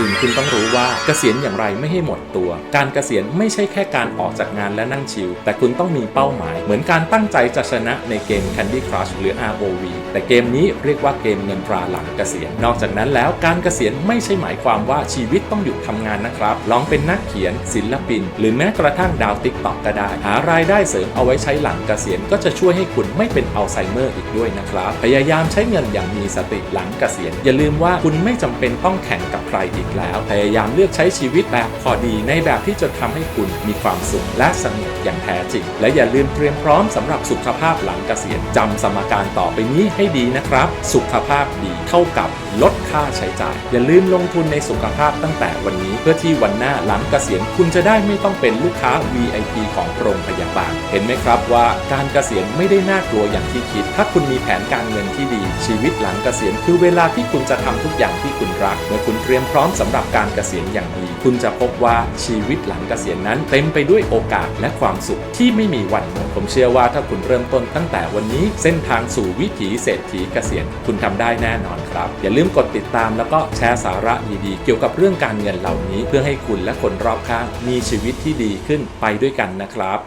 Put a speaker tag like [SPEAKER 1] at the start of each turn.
[SPEAKER 1] อื่นคุณต้องรู้ว่าเกษียณอย่างไรไม่ให้หมดตัว การเกษียณไม่ใช่แค่การออกจากงานและนั่งชิล แต่คุณต้องมีเป้าหมาย เหมือนการตั้งใจจะชนะในเกม Candy Crush หรือ ROV แต่เกมนี้เรียกว่าเกมเงินตราหลังเกษียณ นอกจากนั้นแล้วการเกษียณไม่ใช่หมายความว่าชีวิตต้องหยุดทำงานนะครับ ลองเป็นนักเขียน ศิลปิน หรือแม้กระทั่งดาวติ๊กต็อกก็ได้ หารายได้เสริมเอาไว้ใช้หลังเกษียณก็จะช่วยให้คุณไม่เป็นอัลไซเมอร์อีกด้วยนะครับ พยายามใช้เงินอย่างมีสติหลังเกษียณ อย่าลืมว่าคุณไม่จำเป็นต้องแข่งกับใครอีกแล้ว พยายามเลือกใช้ชีวิตแบบพอดีในแบบที่จะทำให้คุณมีความสุขและสงบอย่างแท้จริง และอย่าลืมเตรียมพร้อมสำหรับสุขภาพหลังเกษียณจำสมการต่อไปนี้ให้ดีนะครับ สุขภาพดีเท่ากับลดค่าใช้จ่าย อย่าลืมลงทุนในสุขภาพตั้งแต่วันนี้ เพื่อที่วันหน้าหลังเกษียณคุณจะได้ไม่ต้องเป็นลูกค้า VIP ของโรงพยาบาล เห็นไหมครับว่าการเกษียณไม่ได้น่ากลัวอย่างที่คิด ถ้าคุณมีแผนการเงินที่ดี ชีวิตหลังเกษียณคือเวลาที่คุณจะทำทุกอย่างที่คุณรัก เมื่อคุณเตรียมพร้อมสำหรับการเกษียณอย่างดี คุณจะพบว่าชีวิตหลังเกษียณนั้นเต็มไปด้วยโอกาสและความสุขที่ไม่มีวันหมดผมเชื่อว่าถ้าคุณเริ่มต้นตั้งแต่วันนี้เส้นทางสู่วิถีเศรษฐีเกษียณคุณทำได้แน่นอนครับ อย่าลืมกดติดตามแล้วก็แชร์สาระดีๆเกี่ยวกับเรื่องการเงินเหล่านี้ เพื่อให้คุณและคนรอบข้างมีชีวิตที่ดีขึ้นไปด้วยกันนะครับ